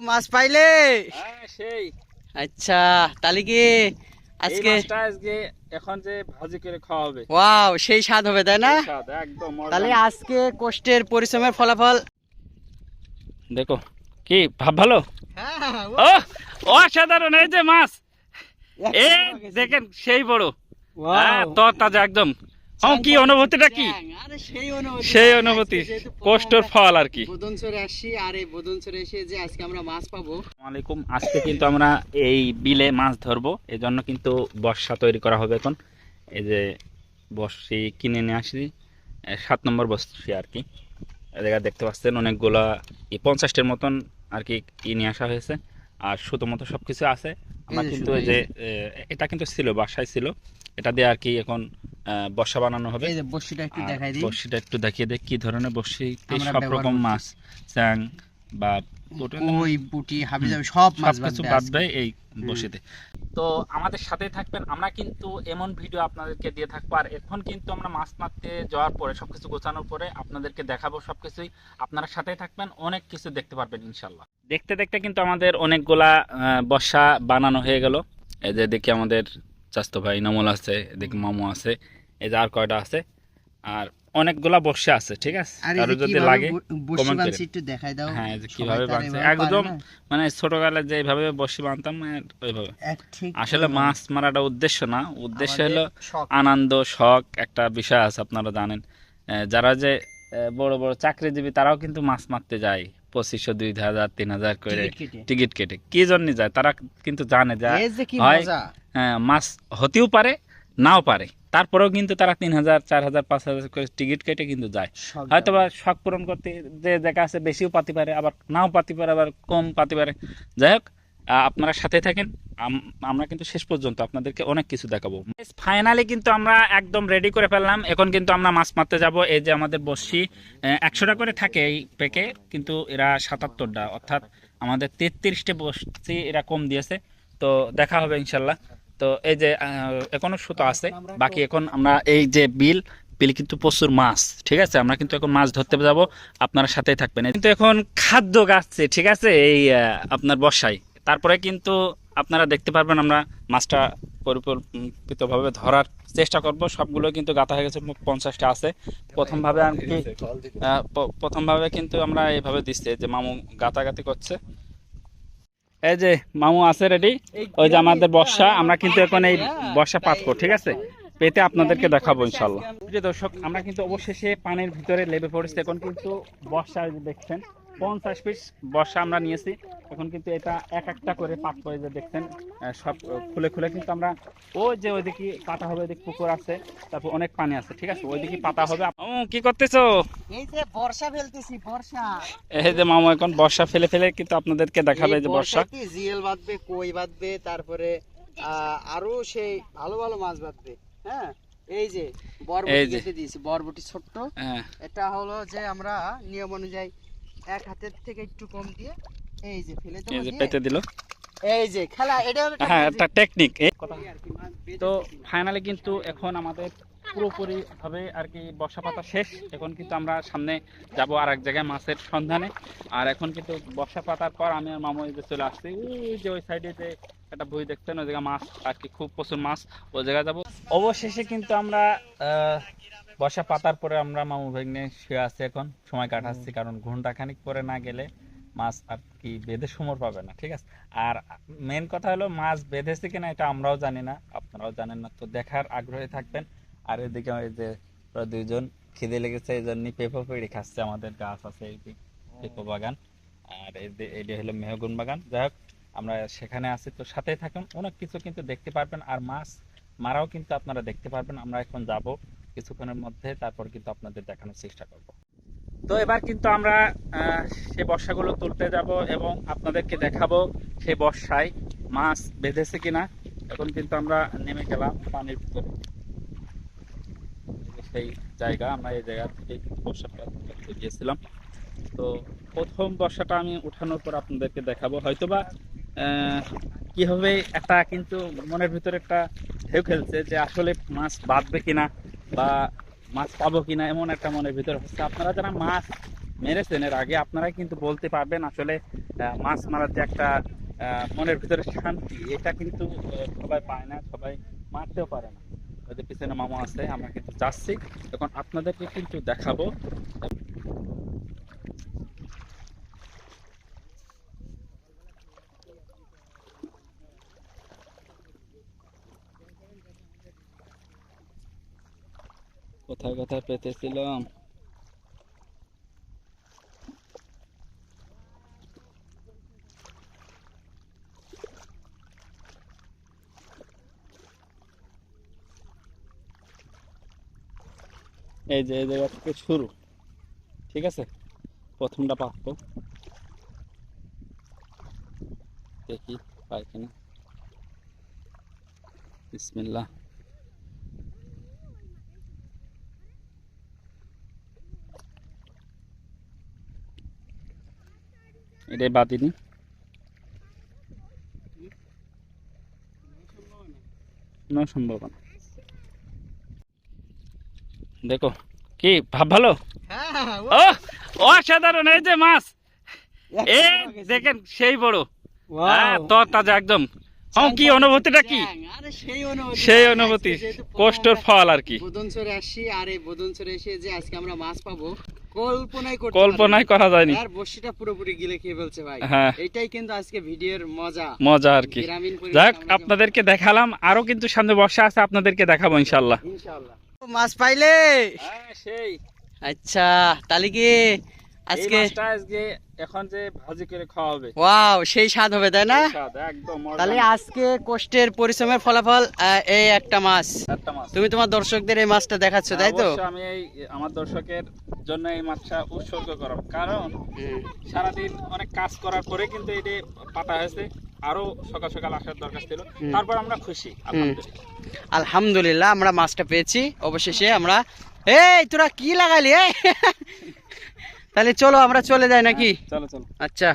মাছ পাইলে? হ্যাঁ সেই। আচ্ছা তাহলে কি আজকে আজকে এখন যে ভাজি করে খাওয়া হবে ওয়াও সেই স্বাদ হবে তাই না? একদম তাহলে আজকে কষ্টের পরিশ্রমের ফলাফল? দেখো কি ভাব ভালো? হ্যাঁ, ও অসাধারণ এই যে মাছ। এই দেখেন সেই বড়। হ্যাঁ, তর তাজা একদম। কি অনুভূতিটা কি? সেই অনুভূতি। কষ্টের ফল আর কি। বোদনচরে আসছি আর এই বোদনচরে এসে যে আজকে আমরা মাছ পাবো। আলাইকুম আজকে কিন্তু আমরা এই বিলে মাছ ধরবো এই জন্য কিন্তু বর্ষা তৈরি করা হবে এখন। এই যে বর্ষি কিনে নিয়ে আসি সাত নম্বর বর্ষি আর কি। এই জায়গায় দেখতে পাচ্ছেন অনেকগুলা এই পঞ্চাশটির মতন আর কি ই নিয়ে আসা হয়েছে আর সুতো মতো সব কিছু আছে। আমরা কিন্তু যে এটা কিন্তু ছিল বাসায় ছিল। এটা দিয়ে আর কি এখন বর্ষা বানানো হবে। এই যে বড়শিটা একটু দেখাই দিই। বড়শিটা একটু দেখিয়ে দেখ কি ধরনের বড়শিতে সব রকম মাছ চ্যাং বা কই পুটি হাবি যাবে সব মাছ বাঁধবে বাঁধবে এই বসিতে তো আমাদের সাথে থাকবেন। আমরা কিন্তু এমন ভিডিও আপনাদেরকে দিয়ে থাকব। আর এখন কিন্তু আমরা মাছ মারতে যাওয়ার পরে সবকিছু গোছানোর পরে আপনাদেরকে দেখাবো সবকিছুই। আপনারা সাথে থাকবেন অনেক কিছু দেখতে পারবেন ইনশাল্লাহ দেখতে দেখতে কিন্তু আমাদের অনেকগুলা বসা বানানো হয়ে গেল। এই যে দেখি আমাদের চাস্তো ভাই নমল আছে এদিকে মামু আছে। এই যে আর কয়টা আছে? আর অনেকগুলা বর্ষা আছে ঠিক আছে? আর কারও যদি লাগে বড়শি করে। একটু দেখাই দাও। হ্যাঁ, যে কীভাবে পারে একদম। মানে ছোটবেলায় যেভাবে বসি বানতাম ওইভাবে। ঠিক আসলে মাছ মারাটা উদ্দেশ্য না। উদ্দেশ্য হলো আনন্দ শখ একটা বিষয় আছে আপনারা জানেন। যারা যে বড় বড় চাকরিজীবী তারাও কিন্তু মাছ মারতে যায়। পঁচিশশো দুই হাজার তিন হাজার করে টিকিট কেটে। কি জন্য যায়? তারা কিন্তু জানে যে এই যে কি হয় আহ, মাছ হতেও পারে নাও পারে। তারপরেও কিন্তু তারা তিন হাজার চার হাজার পাঁচ হাজার করে টিকিট কেটে কিন্তু যায়। হয়তো বা শখ পূরণ করতে যে জায়গা আছে বেশিও পাতি পারে আবার নাও পাতি পারে আবার কম পাতি পারে। যাই হোক আপনারা সাথে থাকেন আমরা কিন্তু শেষ পর্যন্ত আপনাদেরকে অনেক কিছু দেখাবো। ফাইনালি কিন্তু আমরা একদম রেডি করে ফেললাম। এখন কিন্তু আমরা মাছ মারতে যাব এই যে আমাদের বসি একশোটা করে থাকে এই পেকে কিন্তু এরা সাতাত্তরটা অর্থাৎ আমাদের তেত্রিশটা বসছি এরা কম দিয়েছে। তো দেখা হবে ইনশাল্লাহ। তো এই যে এখনও সুতো আছে। বাকি এখন আমরা এই যে বিল বিল কিন্তু প্রচুর মাছ ঠিক আছে? আমরা কিন্তু এখন মাছ ধরতে যাব আপনারা সাথেই থাকবেন। কিন্তু এখন খাদ্য গাছছে ঠিক আছে? এই আপনার বর্ষায়। তারপরে কিন্তু আপনারা দেখতে পারবেন আমরা মাছটা পরিকল্পিতভাবে ধরার চেষ্টা করব। সবগুলো কিন্তু গাতা হয়ে গেছে পঞ্চাশটা আছে। প্রথমভাবে আর কি প্রথমভাবে কিন্তু আমরা এইভাবে দিচ্ছি যে মামু গাতাগাতি করছে। এই যে মামু আছে রেডি ওই যে আমাদের বর্ষা আমরা কিন্তু এখন এই বর্ষা পাতবো ঠিক আছে? পেতে আপনাদেরকে দেখাবো ইনশাল্লাহ দর্শক আমরা কিন্তু অবশেষে পানির ভিতরে লেবে পড়েছি। এখন কিন্তু বর্ষা দেখছেন। পঞ্চাশ পিস বর্ষা আমরা নিয়েছি। এখন কিন্তু এটা এক একটা করে পাতবো করে যে দেখছেন সব খুলে খুলে কিন্তু আমরা ওই যে ওইদিকে পাতা হবে ওইদিকে পুকুর আছে তারপর অনেক পানি আছে ঠিক আছে? ওইদিকে পাতা হবে। কি করতেছো? এই যে বর্ষা ফেলতেছি বর্ষা। এই যে মামু এখন বর্ষা ফেলে ফেলে কিন্তু আপনাদেরকে দেখাবে যে বর্ষা। বর্ষাতে জিএল বাঁধবে কই বাঁধবে তারপরে আহ, আরও সেই ভালো ভালো মাছ বাঁধবে হ্যাঁ? এই যে বরবটি। দিয়েছি বরবটি ছোট্ট। হ্যাঁ। এটা হলো যে আমরা নিয়ম অনুযায়ী এক হাতের থেকে একটু কম দিয়ে এই যে ফেলে এই যে পেতে দিল। এই যে খেলা এটা হলো হ্যাঁ একটা টেকনিক তো। ফাইনালি কিন্তু এখন আমাদের পুরোপুরি ভাবে আর কি বর্ষা পাতা শেষ। এখন কিন্তু আমরা সামনে যাব আর এক জায়গায় মাছের সন্ধানে। আর এখন কিন্তু বর্ষা পাতার পর আমি আর মামু যে চলে আসছি। ওই যে ওই সাইডে যে একটা বই দেখছেন ওই জায়গায় মাছ আর কি খুব প্রচুর মাছ। ওই জায়গায় যাব। অবশেষে কিন্তু আমরা আহ, বর্ষা পাতার পরে আমরা মামু ভেগনে শুয়ে আছি এখন। সময় কাটাচ্ছি কারণ ঘণ্টা খানিক পরে না গেলে মাছ আর কি বেঁধে সমর পাবে না ঠিক আছে? আর মেন কথা হলো মাছ বেঁধেছে কিনা এটা আমরাও জানি না আপনারাও জানেন না তো দেখার আগ্রহে থাকবেন। আর এদিকে ওই যে দুইজন খিদে লেগেছে এই জন্য পেঁপো পেড়ে খাচ্ছে আমাদের গাছ আছে এই পেঁপো বাগান। আর এই এইটা হলো মেহগুন বাগান। যাই হোক আমরা সেখানে আছি তো সাথেই থাকুন। অনেক কিছু কিন্তু দেখতে পারবেন আর মাছ মারাও কিন্তু আপনারা দেখতে পারবেন। আমরা এখন যাব কিছুক্ষণের মধ্যে তারপর কিন্তু আপনাদের দেখানোর চেষ্টা করব। তো এবার কিন্তু আমরা সেই বর্ষাগুলো তুলতে যাব এবং আপনাদেরকে দেখাবো সেই বর্ষায় মাছ বেঁধেছে কিনা। এখন কিন্তু আমরা নেমে গেলাম পানির ভিতরে। সেই জায়গা, আমরা এই জায়গা থেকে বর্ষাটা গিয়েছিলাম। তো প্রথম বর্ষাটা আমি উঠানোর পর আপনাদেরকে দেখাবো। হয়তোবা কি হবে একটা কিন্তু মনের ভিতরে একটা ঢেউ খেলছে যে আসলে মাছ বাঁধবে কিনা। বা মাছ পাবো কিনা এমন একটা মনের ভিতরে হচ্ছে। আপনারা যারা মাছ মেরেছেন, এর আগে আপনারা কিন্তু বলতে পারবেন আসলে মাছ মারার যে একটা মনের ভিতরে শান্তি, এটা কিন্তু সবাই পায় না, সবাই মারতেও পারে না। ওদের পিছনে মামা আছে, আমরা কিন্তু যাচ্ছি। এখন আপনাদেরকে কিন্তু দেখাবো। কোথায় কোথায় পেতেছিলাম এই যে এই জায়গা থেকে শুরু ঠিক আছে প্রথমটা পাবো দেখি পাই কিনা বিসমিল্লাহ এটাই সম্ভাবনা দেখো কি ভাব ভালো? হ্যাঁ ও অসাধারণ এই যে মাছ। এই দেখেন সেই বড়। হ্যাঁ, তাজা একদম। কি অনুভূতিটা কি? আরে সেই অনুভূতি। সেই অনুভূতি। যেহেতু কষ্টর ফল আর কি। বোদনচরে আসছি আর এই বোদনচরে এসে যে আজকে আমরা মাছ পাবো কল্পনাই করতে কল্পনাই করা যায়নি। আর বর্ষিটা পুরোপুরি গিলে খেয়ে ফেলছে ভাই। হ্যাঁ। এটাই কিন্তু আজকে ভিডিওর মজা। মজা আর কি। যাক আপনাদেরকে দেখালাম আরও কিন্তু সামনে বর্ষা আছে আপনাদেরকে দেখাবো ইনশাল্লাহ ইনশাল্লাহ ইনশাআল্লাহ মাছ পাইলে? হ্যাঁ সেই। আচ্ছা তাহলে কি আজকে আজকে এখন যে ভাজি করে খাওয়া হবে ওয়াও সেই স্বাদ হবে তাই না? তাহলে আজকে কষ্টের পরিশ্রমের ফলাফল এই একটা মাছ। একটা মাছ। তুমি তোমার দর্শকদের এই মাছটা দেখাচ্ছ তাই তো? আমি এই আমার দর্শকের জন্য এই মাছটা উৎসর্গ করব। কারণ সারাদিন অনেক কাজ করার পরে কিন্তু এটি পাতা হয়েছে আরও সকাল সকাল আসার দরকার ছিল। তারপর আমরা খুশি আলহামদুলিল্লাহ। আমরা মাছটা পেয়েছি। অবশেষে আমরা এই তোরা কি লাগালি? তাহলে চলো আমরা চলে যাই নাকি? চলো চলো। আচ্ছা।